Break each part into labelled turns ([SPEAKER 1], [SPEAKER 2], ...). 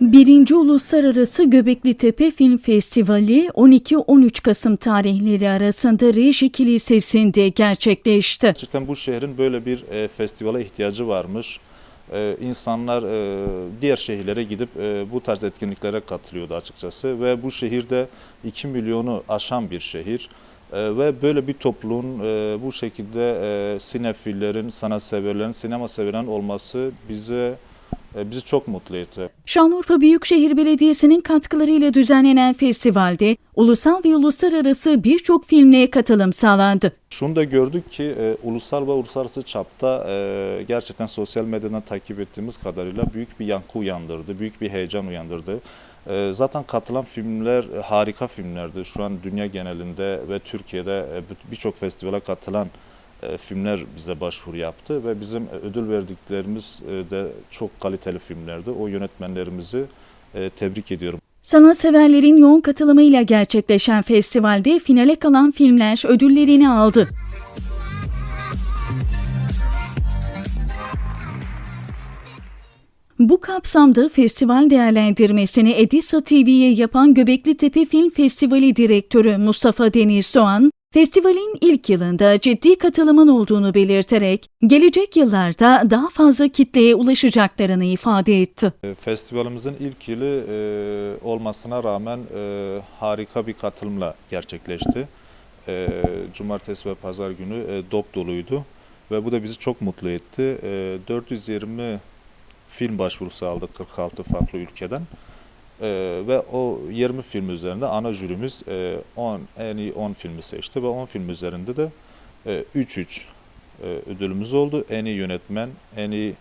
[SPEAKER 1] 1. Uluslararası Göbekli Tepe Film Festivali 12-13 Kasım tarihleri arasında Reji Kilisesi'nde gerçekleşti.
[SPEAKER 2] Gerçekten bu şehrin böyle bir e, festivale ihtiyacı varmış. E, insanlar e, diğer şehirlere gidip e, bu tarz etkinliklere katılıyordu açıkçası ve bu şehirde 2 milyonu aşan bir şehir. E, ve böyle bir topluluğun e, bu şekilde e, sinefillerin, sanatseverlerin, sinema severlerin olması bize bizi çok mutlu etti.
[SPEAKER 1] Şanlıurfa Büyükşehir Belediyesi'nin katkılarıyla düzenlenen festivalde ulusal ve uluslararası birçok filmle katılım sağlandı.
[SPEAKER 2] Şunu da gördük ki e, ulusal ve uluslararası çapta e, gerçekten sosyal medyadan takip ettiğimiz kadarıyla büyük bir yankı uyandırdı, büyük bir heyecan uyandırdı. E, zaten katılan filmler e, harika filmlerdi. Şu an dünya genelinde ve Türkiye'de e, birçok festivale katılan e, filmler bize başvuru yaptı ve bizim e, ödül verdiklerimiz e, de çok kaliteli filmlerdi. O yönetmenlerimizi e, tebrik ediyorum.
[SPEAKER 1] Sanatseverlerin yoğun katılımıyla gerçekleşen festivalde finale kalan filmler ödüllerini aldı. Bu kapsamda festival değerlendirmesini Edisa TV'ye yapan Göbekli Tepe Film Festivali Direktörü Mustafa Deniz Doğan, festivalin ilk yılında ciddi katılımın olduğunu belirterek gelecek yıllarda daha fazla kitleye ulaşacaklarını ifade etti.
[SPEAKER 2] E, Festivalimizin ilk yılı e, olmasına rağmen e, harika bir katılımla gerçekleşti. Cumartesi ve pazar günü dop doluydu ve bu da bizi çok mutlu etti. E, 420 film başvurusu aldık 46 farklı ülkeden. E, ve o 20 film üzerinde ana jürimiz e, 10 en iyi 10 filmi seçti ve 10 film üzerinde de e, 3-3 e, ödülümüz oldu. En iyi yönetmen, en iyi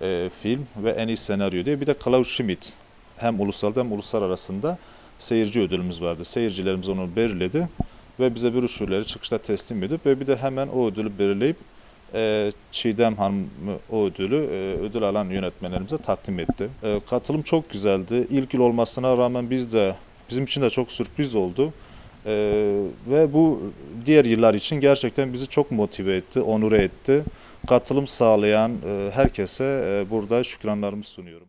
[SPEAKER 2] e, film ve en iyi senaryo diye bir de Klaus Schmidt hem ulusal hem uluslararası arasında seyirci ödülümüz vardı. Seyircilerimiz onu belirledi ve bize broşürleri çıkışta teslim edip ve bir de hemen o ödülü belirleyip e, Çiğdem Hanım o ödülü e, ödül alan yönetmenlerimize takdim etti. E, katılım çok güzeldi. İlk yıl olmasına rağmen biz de bizim için de çok sürpriz oldu. E, ve bu diğer yıllar için gerçekten bizi çok motive etti, onure etti. Katılım sağlayan e, herkese e, burada şükranlarımı sunuyorum.